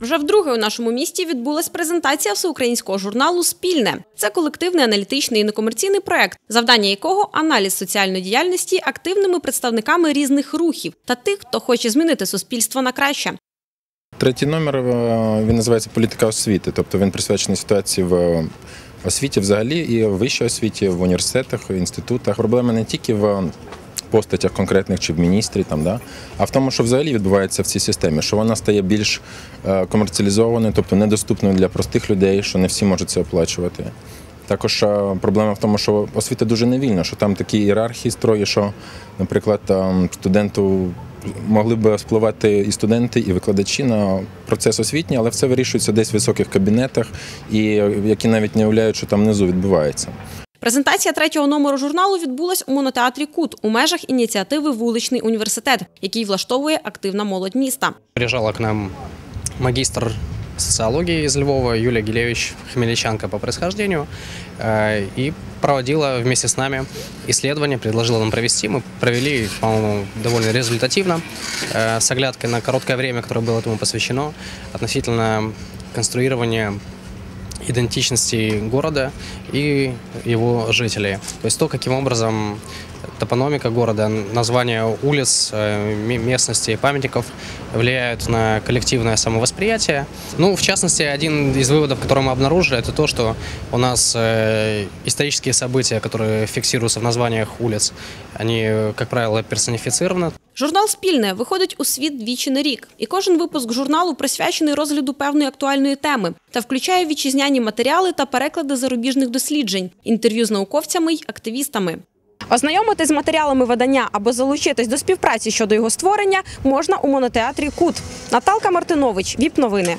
Вже вдруге у нашому місті відбулась презентація всеукраїнського журналу Спільне. Це колективний аналітичний і некомерційний проект, завдання якого аналіз соціальної діяльності активними представниками різних рухів та тих, хто хоче змінити суспільство на краще. Третій номер е, він називається політика освіти, тобто він присвячений ситуації в освіті взагалі і в вищій освіті, в університетах, в інститутах. Проблема не тільки в постатях конкретних чи в міністрі, там, да, а в тому, що взагалі відбувається в цій системі, що вона стає більш е, комерціалізованою, тобто недоступною для простих людей, що не всі можуть це оплачувати. Також е, проблема в тому, що освіта дуже невільна, що там такі ієрархії строї, що, наприклад, там студенту могли б впливати і студенти, і викладачі на процес освітній, але все вирішується десь в високих кабінетах, і які навіть не уявляють, що там внизу відбувається. Презентація третього номеру журналу відбулась у монотеатрі Кут у межах ініціативи Вуличний університет, який влаштовує активна молодь міста. Приезжала к нам магистр социологии из Львова Юлия Гилевич Хмельничанка по происхождению э, и проводила вместе с нами исследование, предложила нам провести. Мы провели, по-моему, довольно результативно, э, с оглядкой на короткое время, которое было этому посвящено, относительно конструирования идентичности города и его жителей. То есть то, каким образом топономика города, названия улиц, э, местности, памятников влияют на коллективное самовосприятие. Ну, в частности, один из выводов, который мы обнаружили, это то, что у нас э, исторические события, которые фиксируются в названиях улиц, они, э, как правило, персонифицированы. Журнал Спільне виходить у світ двічі на рік, і кожен випуск журналу присвячений розгляду певної актуальної теми та включає вітчизняні матеріали та переклади зарубіжних досліджень, інтерв'ю з науковцями й активістами. Ознайомитись з матеріалами видання або залучитись до співпраці щодо його створення можна у монотеатрі Кут. Наталка Мартинович, ВІП новини.